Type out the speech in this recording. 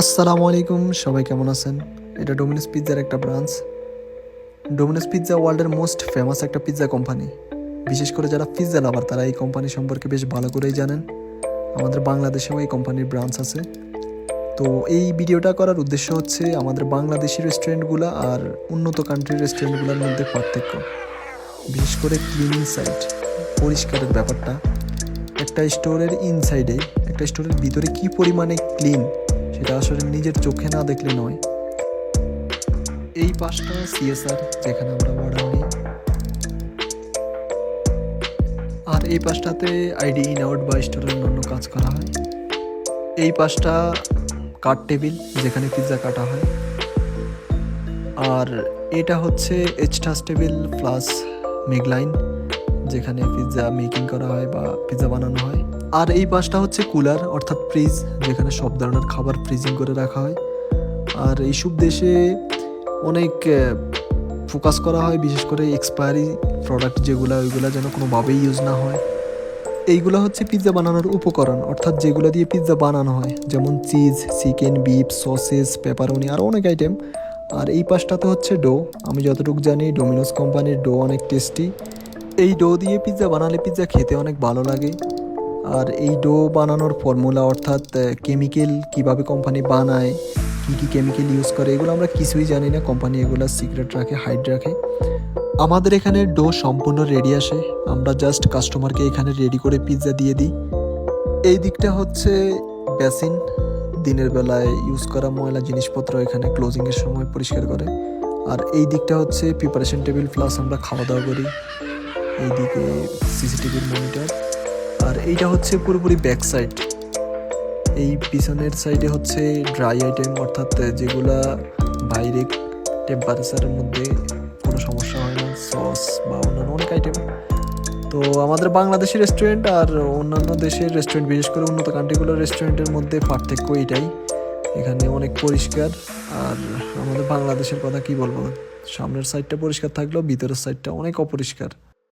আসসালামু আলাইকুম, সবাই কেমন আছেন? এটা ডোমিনোস পিৎজার একটা ব্রাঞ্চ ডোমিনোস পিৎজা ওয়ার্ল্ডের মোস্ট ফেমাস একটা পিৎজা কোম্পানি বিশেষ করে যারা পিৎজা লাভার তারা এই কোম্পানি সম্পর্কে বেশ ভালো করেই জানেন। আমাদের বাংলাদেশেও এই কোম্পানির ব্রাঞ্চ আছে। তো এই ভিডিওটা করার উদ্দেশ্য হচ্ছে আমাদের বাংলাদেশি রেস্টুরেন্টগুলো আর উন্নত কান্ট্রির রেস্টুরেন্টগুলোর মধ্যে পার্থক্য। বিশেষ করে ক্লিনিং সাইট পরিষ্কারের ব্যাপারটা। একটা স্টোরের ইনসাইডে একটা স্টোরের ভিতরে কি পরিমাণে ক্লিন সেটা আসলে নিজের চোখে না দেখলে নয়। এই পাশটা সিএসআর যেখানে আমরা অর্ডার নিই। আর এই পাশটাতে আইডি ইন আউট বা স্টোরের অন্য কাজ করা হয়। এই পাশটা কাট টেবিল যেখানে পিৎজা কাটা হয়। আর এটা হচ্ছে এক্সট্রাস টেবিল প্লাস মেগলাইন যেখানে পিৎজা মেকিং করা হয় বা পিৎজা বানানো হয়। আর এই পাশটা হচ্ছে কুলার, অর্থাৎ ফ্রিজ, যেখানে সব ধরনের খাবার ফ্রিজিং করে রাখা হয়। আর এইসব দেশে অনেক ফোকাস করা হয়, বিশেষ করে এক্সপায়ারি প্রোডাক্ট যেগুলো, ওইগুলো যেন কোনোভাবেই ইউজ না হয়। এইগুলো হচ্ছে পিৎজা বানানোর উপকরণ, অর্থাৎ যেগুলো দিয়ে পিৎজা বানানো হয়, যেমন cheese chicken beef sausage pepperoni আরও অনেক আইটেম আর এই পাশটাতে হচ্ছে ডো আমি যতটুকু জানি ডোমিনোস কোম্পানির ডো অনেক টেস্টি এই ডো দিয়ে পিৎজা বানালে পিৎজা খেতে অনেক ভালো লাগে। আর এই ডো বানানোর ফর্মুলা অর্থাৎ কেমিক্যাল কীভাবে কোম্পানি বানায়, কী কী কেমিক্যাল ইউজ করে, এগুলো আমরা কিছুই জানি না। কোম্পানি এগুলো সিক্রেট রাখে হাইড রাখে। আমাদের এখানে ডো সম্পূর্ণ রেডি আসে। আমরা জাস্ট কাস্টমারকে এখানে রেডি করে পিৎজা দিয়ে দিই। এই দিকটা হচ্ছে বেসিন দিনের বেলায় ইউজ করা ময়লা জিনিসপত্র এখানে ক্লোজিংয়ের সময় পরিষ্কার করে। আর এই দিকটা হচ্ছে প্রিপারেশন টেবিল প্লাস আমরা খাওয়া দাওয়া করি। এইদিকে সিসিটিভির মনিটর আর এইটা হচ্ছে পুরোপুরি ব্যাক সাইড এই পিছনের সাইডে হচ্ছে ড্রাই আইটেম অর্থাৎ যেগুলা বাইরে টেম্পারেচারের মধ্যে কোনো সমস্যা হয় না সস বা অন্যান্য অনেক আইটেম তো আমাদের বাংলাদেশের রেস্টুরেন্ট আর অন্যান্য দেশের রেস্টুরেন্ট বিশেষ করে উন্নত কান্ট্রিগুলোর রেস্টুরেন্টের মধ্যে পার্থক্য এটাই। এখানে অনেক পরিষ্কার। আর আমাদের বাংলাদেশের কথা কি বলব? সামনের সাইডটা পরিষ্কার থাকলেও ভিতরের সাইডটা অনেক অপরিষ্কার।